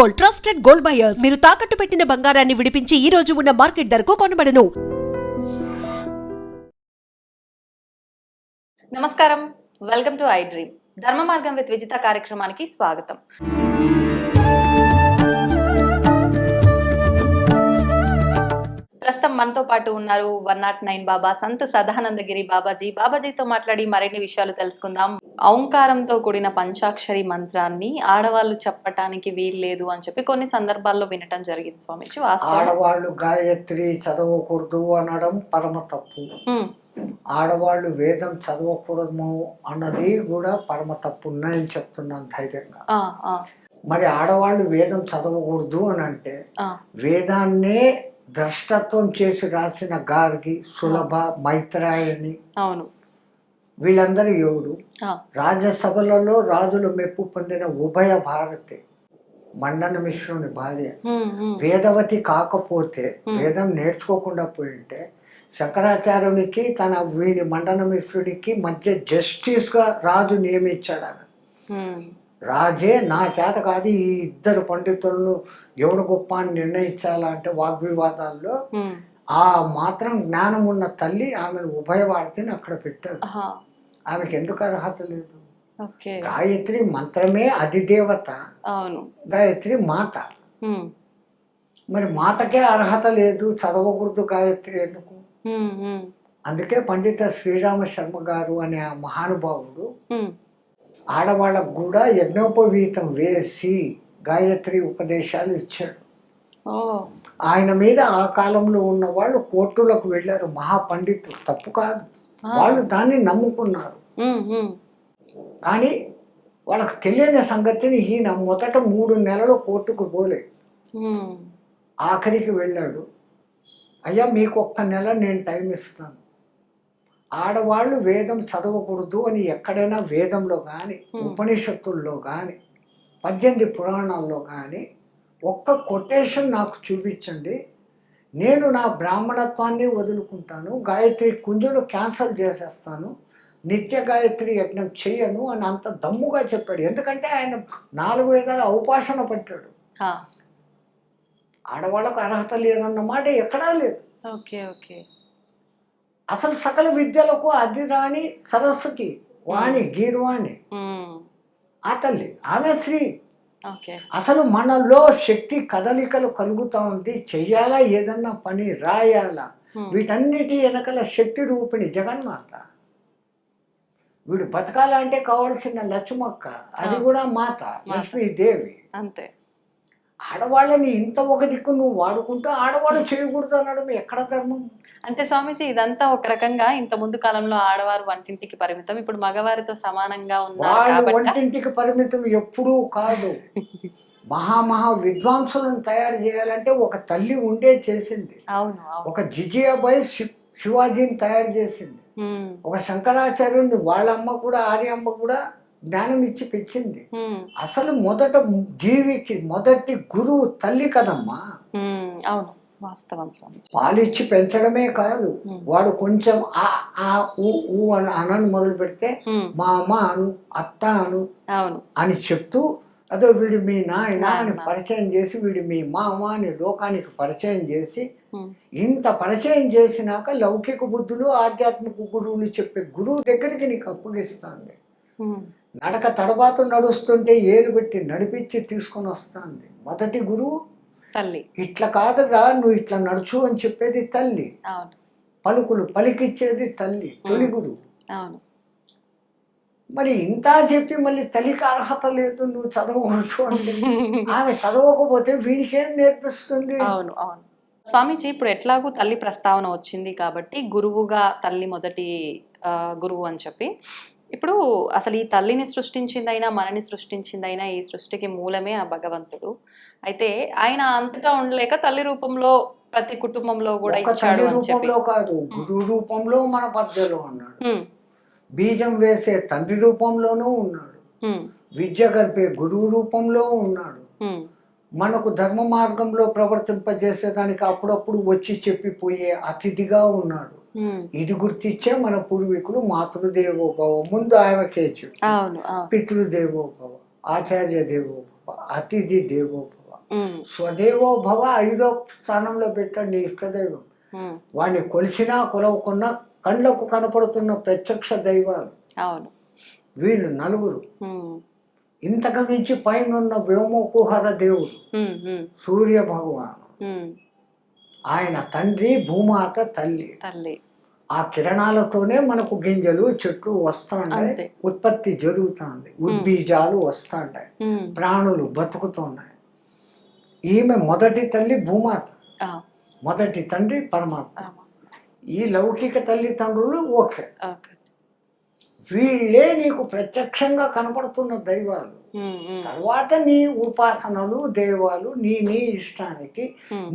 Gold trusted gold buyers. మీరు తాకట్టు పెట్టిన బంగారాన్ని విడిపించి ఈ రోజు ఉన్న మార్కెట్ ధరకు కొనబడను. నమస్కారం. వెల్కమ్ టు ఐ డ్రీమ్ ధర్మ మార్గం విత్ విజిత కార్యక్రమానికి స్వాగతం. ప్రస్తుతం మనతో పాటు ఉన్నారు one nought nine Baba Sant Sadanandagiri Babaji. బాబాజీతో మాట్లాడి మరిన్ని విషయాలు తెలుసుకుందాం. ఔంకారంతో కూడిన పంచాక్షరి మంత్రాన్ని ఆడవాళ్ళు చెప్పటానికి వీల్లేదు అని చెప్పి కొన్ని సందర్భాల్లో వినటం జరిగింది స్వామిజీ ఆడవాళ్ళు గాయత్రి చదవకూడదు అనడం పరమ తప్పు. ఆడవాళ్ళు వేదం చదవకూడదు అన్నది కూడా పరమ తప్పు ఉన్నాయని చెప్తున్నాను ధైర్యంగా. మరి ఆడవాళ్ళు వేదం చదవకూడదు అని అంటే వేదాన్నే ద్రష్టత్వం చేసి రాసిన గార్గి సులభ మైత్రాయణి అవును. వీళ్ళందరూ ఎవరు? రాజ్యసభలలో రాజులు మెప్పు పొందిన ఉభయ భారతి. మండన మిశ్రుని భార్య. వేదవతి కాకపోతే. వేదం నేర్చుకోకుండా పోయింటే శంకరాచార్యునికి తన వీడి మండన మిశ్రుడికి మధ్య జస్టిస్గా రాజు నియమించాడు ఆమె. రాజే నా చేత కాదు ఈ ఇద్దరు పండితులను ఎవడు గొప్ప అని నిర్ణయించాలా అంటే వాగ్వివాదాల్లో ఆ మాత్రం జ్ఞానం ఉన్న తల్లి ఆమెను ఉభయవాడితేని అక్కడ పెట్టారు. ఆమెకి ఎందుకు అర్హత లేదు? గాయత్రి మంత్రమే అధిదేవత. అవును. గాయత్రి మాత. మరి మాతకే అర్హత లేదు చదవకూడదు గాయత్రి ఎందుకు? అందుకే పండిత శ్రీరామ శర్మ గారు అనే ఆ మహానుభావుడు ఆడవాళ్ళకు కూడా యజ్ఞోపవీతం వేసి గాయత్రి ఉపదేశాలు ఇచ్చాడు. ఆయన మీద ఆ కాలంలో ఉన్న వాళ్ళు కోర్టులకు వెళ్ళారు మహాపండితులు. తప్పు కాదు. వాళ్ళు దాన్ని నమ్ముకున్నారు. కానీ వాళ్ళకి తెలియని సంగతిని ఈయన మొదట మూడు నెలలు కోర్టుకు పోలే. ఆఖరికి వెళ్ళాడు. అయ్యా మీకు ఒక్క నెల నేను టైం ఇస్తాను. ఆడవాళ్ళు వేదం చదవకూడదు అని ఎక్కడైనా వేదంలో కానీ. ఉపనిషత్తుల్లో కానీ పద్దెనిమిది పురాణాల్లో కానీ ఒక్క కొటేషన్ నాకు చూపించండి. నేను నా బ్రాహ్మణత్వాన్ని వదులుకుంటాను గాయత్రి కుంజులు క్యాన్సల్ చేసేస్తాను నిత్య గాయత్రి యజ్ఞం చెయ్యను అని అంత దమ్ముగా చెప్పాడు. ఎందుకంటే ఆయన నాలుగు వేదాల ఔపాసన పట్టాడు. ఆడవాళ్ళకు అర్హత లేదన్న మాట ఎక్కడా లేదు. Okay okay. అసలు సకల విద్యలకు అది రాణి సరస్వతి వాణి గీర్వాణి. ఆ తల్లి ఆమె స్త్రీ ఓకే అసలు మనలో శక్తి కదలికలు కలుగుతా ఉంది. చెయ్యాలా ఏదన్నా పని రాయాలా? వీటన్నిటి వెనకల శక్తి రూపిణి జగన్మాత. వీడు బతకాలంటే కావాల్సిన లక్ష్మక్క అది. కూడా మాత. లక్ష్మీదేవి. అంతే. ఆడవాళ్ళని ఇంత ఒక దిక్కు నువ్వు వాడుకుంటూ ఆడవాళ్ళు చేయకూడదు అనడం ఎక్కడ ధర్మం? అంటే స్వామీజీ ఇదంతా ఒక రకంగా ఇంత ముందు కాలంలో ఆడవారు వంటింటికి పరిమితం. ఇప్పుడు మగవారితో సమానంగా ఉన్నారు వంటింటికి పరిమితం ఎప్పుడూ కాదు. మహామహా విద్వాంసులను తయారు చేయాలంటే ఒక తల్లి ఉండే చేసింది. అవును ఒక జిజియాబాయి శివాజీని తయారు చేసింది. ఒక శంకరాచార్యుడిని వాళ్ళ అమ్మ కూడా ఆర్యమ్మ కూడా జ్ఞానం ఇచ్చి పెంచింది అసలు మొదట జీవికి మొదటి గురువు తల్లి కదమ్మా. అవును. వాస్తవం పాలిచ్చి పెంచడమే కాదు. వాడు కొంచెం ఆ ఆ ఊ అని అనని మొదలు పెడితే మా అమ్మ అను అత్త అను అని చెప్తూ అదో వీడు మీ నాయన అని. పరిచయం చేసి వీడు మీ మామ అని లోకానికి పరిచయం చేసి ఇంత పరిచయం చేసినాక లౌకిక బుద్ధులు ఆధ్యాత్మిక గురువులు చెప్పే గురువు దగ్గరికి నీకు అప్పగిస్తుంది. నడక తడబాటు నడుస్తుంటే ఏలు పెట్టి నడిపించి తీసుకొని వస్తుంది. మొదటి గురువు తల్లి. ఇట్లా కాదురా నువ్వు ఇట్లా నడుచు అని చెప్పేది తల్లి. పలుకులు పలికిచ్చేది తల్లి తొలి గురువు అవును. మరి ఇంత చెప్పి మళ్ళీ తల్లికి అర్హత లేదు నువ్వు చదవకూడదు అంటే. ఆమె చదవకపోతే వీడికేం నేర్పిస్తుంది? అవును అవును. స్వామీజీ ఇప్పుడు ఎట్లాగూ తల్లి ప్రస్తావన వచ్చింది కాబట్టి గురువుగా తల్లి మొదటి ఆ, గురువు అని చెప్పి ఇప్పుడు అసలు ఈ తల్లిని సృష్టించిందైనా మనని సృష్టించిందైనా ఈ సృష్టికి మూలమే ఆ భగవంతుడు. అయితే ఆయన అంతటా ఉండలేక తల్లి రూపంలో ప్రతి కుటుంబంలో కూడా ఇచ్చాడు రూపంలో కాదు గురు రూపంలో మన పద్యలో ఉన్నాడు బీజం వేసే తండ్రి రూపంలోనూ ఉన్నాడు. విద్య గడిపే గురువు రూపంలో ఉన్నాడు. మనకు ధర్మ మార్గంలో ప్రవర్తింపజేసేదానికి అప్పుడప్పుడు వచ్చి చెప్పిపోయే అతిథిగా ఉన్నాడు. ఇది గుర్తించే మన పూర్వీకులు మాతృదేవోభవ ముందు అవును పితృదేవోభవ ఆచార్య దేవోభవ అతిథి దేవోభవ. స్వదేవో భవ ఐదో స్థానంలో పెట్టండి ఇష్టదైవం. వాడిని కొలిసినా కొలవకున్నా కళ్ళకు కనపడుతున్న ప్రత్యక్ష దైవాలు. వీళ్ళు నలుగురు. ఇంతకు మించి పైన ఉన్న వ్యోమకుహర దేవుడు సూర్య భగవాను ఆయన తండ్రి భూమాత తల్లి. తల్లి. ఆ కిరణాలతోనే మనకు గింజలు చెట్లు వస్తుంటాయి. ఉత్పత్తి జరుగుతుంది. ఉద్బీజాలు వస్తుంటాయి ప్రాణులు బతుకుతున్నాయి. ఈమె మొదటి తల్లి భూమాత. మొదటి తండ్రి పరమాత్మ. ఈ లౌకిక తల్లిదండ్రులు ఓకే. వీళ్ళే నీకు ప్రత్యక్షంగా కనపడుతున్న దైవాలు. తర్వాత నీ ఉపాసనలు దేవాలు నీ నీ ఇష్టానికి.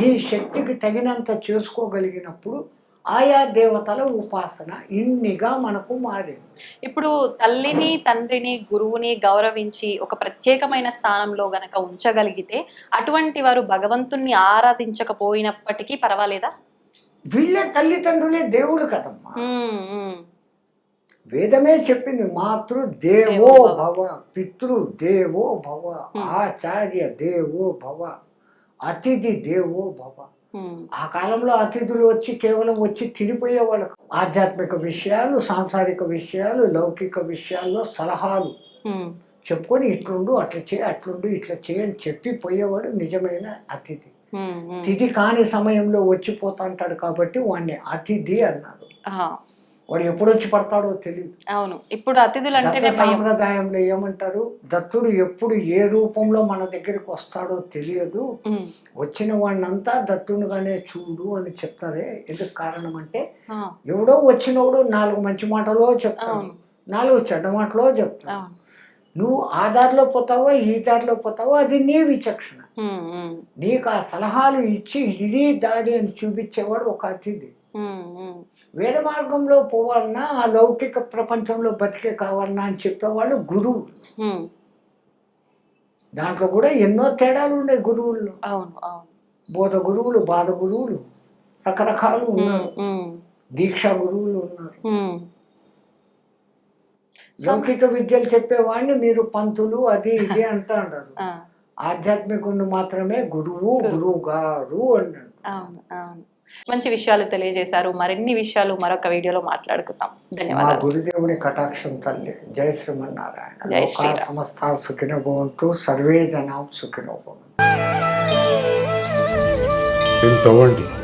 నీ శక్తికి తగినంత చేసుకోగలిగినప్పుడు ఆయా దేవతల ఉపాసన ఇన్నిగా మనకు మారింది. ఇప్పుడు తల్లిని తండ్రిని గురువుని గౌరవించి ఒక ప్రత్యేకమైన స్థానంలో గనక ఉంచగలిగితే అటువంటి వారు భగవంతుణ్ణి ఆరాధించకపోయినప్పటికీ పర్వాలేదా? వీళ్ళే తల్లిదండ్రులే దేవుడు కదమ్మా. వేదమే చెప్పింది మాతృ దేవో భవ. పితృ దేవో భవ ఆచార్య దేవో భవ అతిథి దేవో భవ. ఆ కాలంలో అతిథులు వచ్చి కేవలం వచ్చి తినిపోయేవాళ్ళు ఆధ్యాత్మిక విషయాలు సాంసారిక విషయాలు లౌకిక విషయాల్లో సలహాలు. చెప్పుకొని ఇట్లుండు అట్లా చేయి అట్లుండు ఇట్లా చేయని చెప్పి పోయేవాడు నిజమైన అతిథి. తిథి కాని సమయంలో వచ్చిపోతా అంటాడు కాబట్టి వాడిని అతిథి అన్నారు. వాడు ఎప్పుడు వచ్చి పడతాడో తెలియదు అవును. ఇప్పుడు అతిథులు భయం. సాంప్రదాయంలో ఏమంటారు? దత్తుడు ఎప్పుడు ఏ రూపంలో మన దగ్గరికి వస్తాడో తెలియదు. వచ్చిన వాడినంతా దత్తుడుగానే చూడు అని చెప్తారే. ఎందుకు కారణం అంటే ఎవడో వచ్చినోడు నాలుగు మంచి మాటలో చెప్తాడు. నాలుగు చెడ్డ మాటలో చెప్తాడు. నువ్వు ఆ దారిలో పోతావా ఈ దారిలో పోతావా అది నీ విచక్షణ. నీకు ఆ సలహాలు ఇచ్చి ఇది దారి అని చూపించేవాడు ఒక అతిథి. వేద మార్గంలో పోవాలన్నా ఆ లౌకిక ప్రపంచంలో బతికే కావాలన్నా అని చెప్పేవాళ్ళు గురువు దాంట్లో కూడా ఎన్నో తేడాలు ఉన్నాయి గురువుల్లో. అవును బోధ గురువులు బాధ గురువులు రకరకాలు ఉన్నారు. దీక్షా గురువులు ఉన్నారు. లౌకిక విద్యలు చెప్పేవాడిని మీరు పంతులు అది ఇది అంటా ఆ, ఆధ్యాత్మికుడు మాత్రమే గురువు గురువు గారు అన్నాడు. మంచి విషయాలు తెలియజేశారు. మరిన్ని విషయాలు మరొక వీడియోలో మాట్లాడుకుందాం. మా ధన్యవాదాలు. గురుదేవుని కటాక్షం తల్లి. జై శ్రీమన్నారాయణ. జై లోకా శ్రీరామ్. సమస్త సుఖినో భవంతు సర్వే జనాం సుఖినో భవంతు దీన్ని తవ్వండి.